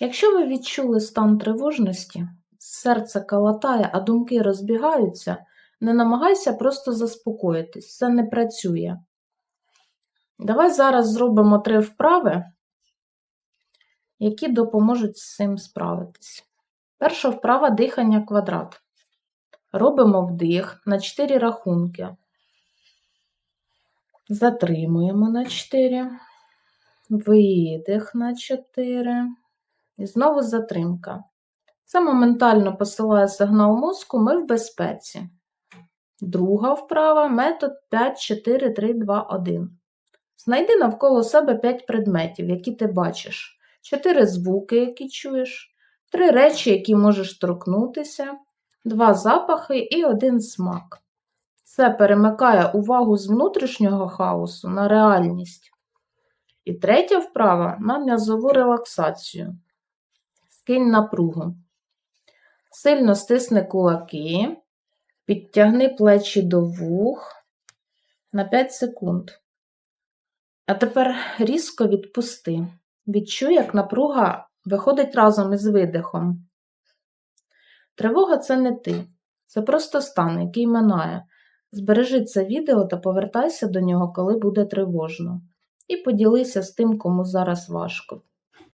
Якщо ви відчули стан тривожності, серце калатає, а думки розбігаються, не намагайся просто заспокоїтись, це не працює. Давай зараз зробимо три вправи, які допоможуть з цим справитись. Перша вправа дихання квадрат. Робимо вдих на 4 рахунки. Затримуємо на 4. Видих на 4. І знову затримка. Це моментально посилає сигнал мозку, ми в безпеці. Друга вправа метод 5, 4, 3, 2, 1. Знайди навколо себе 5 предметів, які ти бачиш, 4 звуки, які чуєш, 3 речі, які можеш торкнутися, 2 запахи і 1 смак. Це перемикає увагу з внутрішнього хаосу на реальність. І третя вправа на м'язову релаксацію. Скинь напругу. Сильно стисни кулаки, підтягни плечі до вух на 5 секунд. А тепер різко відпусти. Відчуй, як напруга виходить разом із видихом. Тривога це не ти, це просто стан, який минає. Збережи це відео та повертайся до нього, коли буде тривожно. І поділися з тим, кому зараз важко.